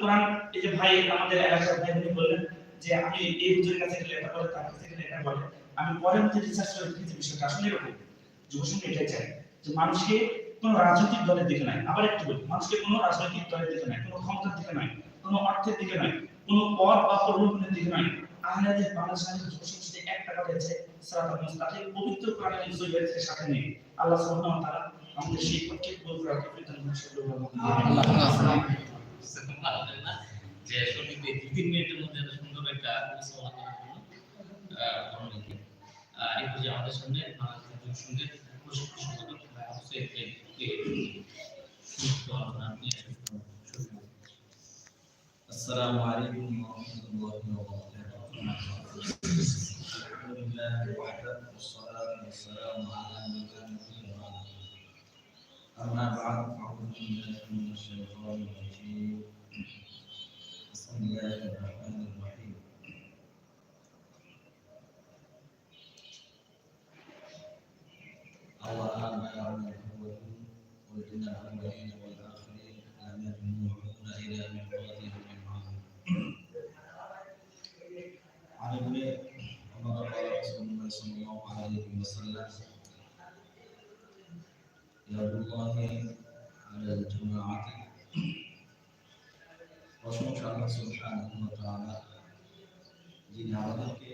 কোরআন, এই যে ভাই আমাদের এলাকার ভাই উনি বললেন যে আমি এই হুজুরের কাছে গেলে এটা বলে তার কাছে গেলে এটা বলে আমি পরের মধ্যে রিসার্চ করে দেখেছি বিষয়টা আসলে এরকম। যুবসংঘ এটাই চায় যে মানুষকে কোনো রাজনৈতিক দলের দিকে নয়। আবার একটু বলি, মানুষকে কোনো রাজনৈতিক দলের দিকে নয়, কোনো ক্ষমতার দিকে নয়, কোনো অর্থের দিকে নয়, কোনো পদ বা প্রলোভনের দিকে নয়। আহলাদের বাংলাদেশ যুবসংঘ শুধু একটা কথা হচ্ছে সিরাতাল মুস্তাকিম পবিত্র কোরআন এবং সাথে নেই। আল্লাহ সুবহানাহু ওয়া তাআলা আমাদের সেই পক্ষে কবুল করার তৌফিক দান করুন। দু তিন মিনিটের মধ্যে এত সুন্দর একটা উপস্থাপনা করার জন্য আহ, অনুমতি আহ, এই যে আমাদের সামনে বাংলাদেশের সঙ্গে প্রশিক্ষণ সংগঠন অবশ্যই একে সুস্থ আলোচনা নিয়ে আসবে السلام عليكم ورحمة الله وبركاته. الحمد لله وحده والصلاة والسلام على من لا نبي بعده. أما بعد فأعوذ بالله من الشيطان الرجيم. بسم الله الرحمن الرحيم. اللهم اعنا الاولين وجنا الاولين والآخرين امين يوحون إلى من بعده من عظيم عن ابن عمر قال رسول الله صلى الله عليه وسلم يد الله على الجماعة প্রশংসা আল্লাহ সুবহানাহু যিনি আমাদেরকে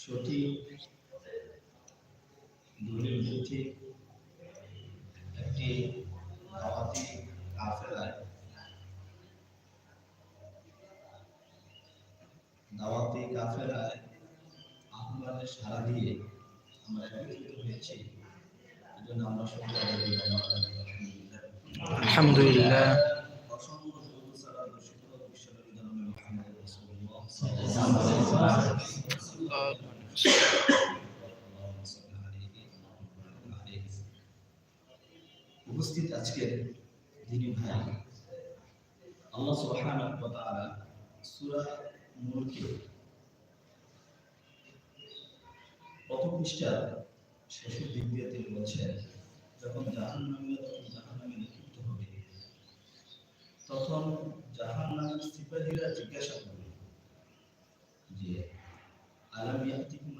সঠিক দূরের ভিত্তিক একটি দাওয়াতি কাফেলায় দাওয়াতি কাফেলায় আহ্বানে সাড়া দিয়ে আমরা একত্রিত হয়েছি। এজন্য আমরা সকলে আলহামদুলিল্লাহ। উপস্থিত আজকের দিনী ভাই, আল্লাহ সুবহানাহু ওয়া তাআলা সূরা শেষের দিক দিয়ে তিনি বলছেন, যখন জাহান্নামীরা তখন জাহান্নামে নিক্ষিপ্ত হবে। তখন জাহান্নামের সিপাহীরা জিজ্ঞাসা করবে যে আলাম ইয়াতিকুম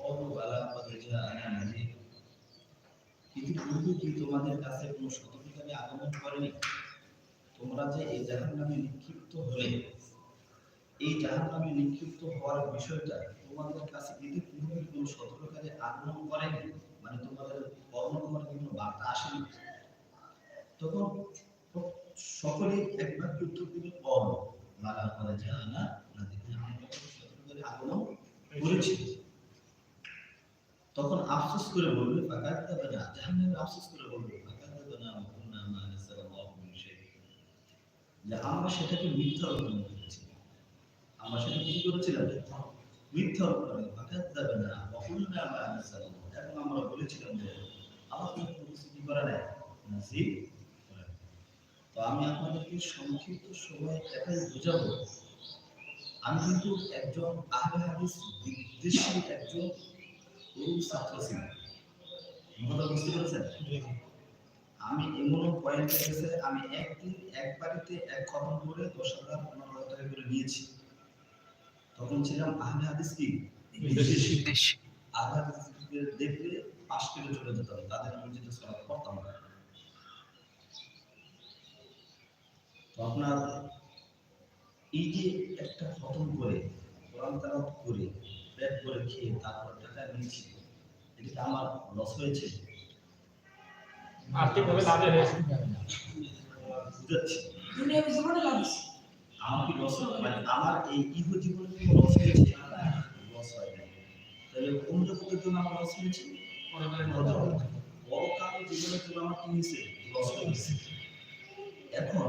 অল বালা কি তোমাদের কাছে কোনো আগমন করেনি তোমরা যে এই জাহান্নামে নিক্ষিপ্ত হলে এই জাহান্নামে নিক্ষিপ্ত হওয়ার বিষয়টা তোমাদের কাছে ইতিপূর্বে কোনো আগমন করেনি মানে তোমাদের কোনো বার্তা আসেনি তখন সকলেই একমাত্র উত্তর দিবে অল বালা কদ জাআনা নাদির আমরা কোনো সতর্ককারী আগমন করেছি তখন আফসোস করে বলবে ফাকাত দেবে না, জাহান্নামে আফসোস করে বলবে ফাকাত দেবে না যে আমরা সেটাকে মিথ্যা অর্পণ করেছি। আমরা সেটা কি করেছিলাম? মিথ্যা না এবং আমরা বলেছিলাম যে, আল্লাহ কোনো কিছু কি করে তো আমি আপনাদেরকে সংক্ষিপ্ত সময় এটাই বোঝাবো আমি কিন্তু একজন আহলে হাদিস বিদ্বেষী একজন ছাত্র ছিলাম। কথা বুঝতে পেরেছেন? আমি এমন পয়েন্ট গেছে আমি একদিন এক বাড়িতে এক খতম করে দশ হাজার পনেরো হাজার টাকা করে নিয়েছি। তখন ছিলাম আহলে হাদিস কি? আহলে হাদিসদের দেখলে পাশ করে চলে যেতাম তাদের মসজিদে সালাত পড়তাম না। তো আপনার এই যে একটা খতম করে কোরআন করে পেট করে খেয়ে তারপর টাকা নিয়েছি এটা কি আমার লস হয়েছে? আর্থিকভাবে লাভে হয়েছে। বুঝাচ্ছি। দুনিয়া জীবনে আমার কি লস মানে আমার এই ইহ জীবনে কি লস হয়েছে? লস হয় নাই। তাহলে কোন জগতের জন্য আমার লস হয়েছে? পরকাল জীবনের জন্য আমার কি হয়েছে? লস হয়েছে। এখন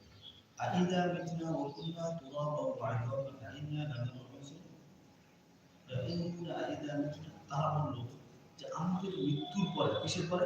আইদা متنا وكنا ترابا وعظاما أإنا لمبعوثون فإن إذا متنا তারা বলল যে আমাদের মৃত্যুর পরে কিসের পরে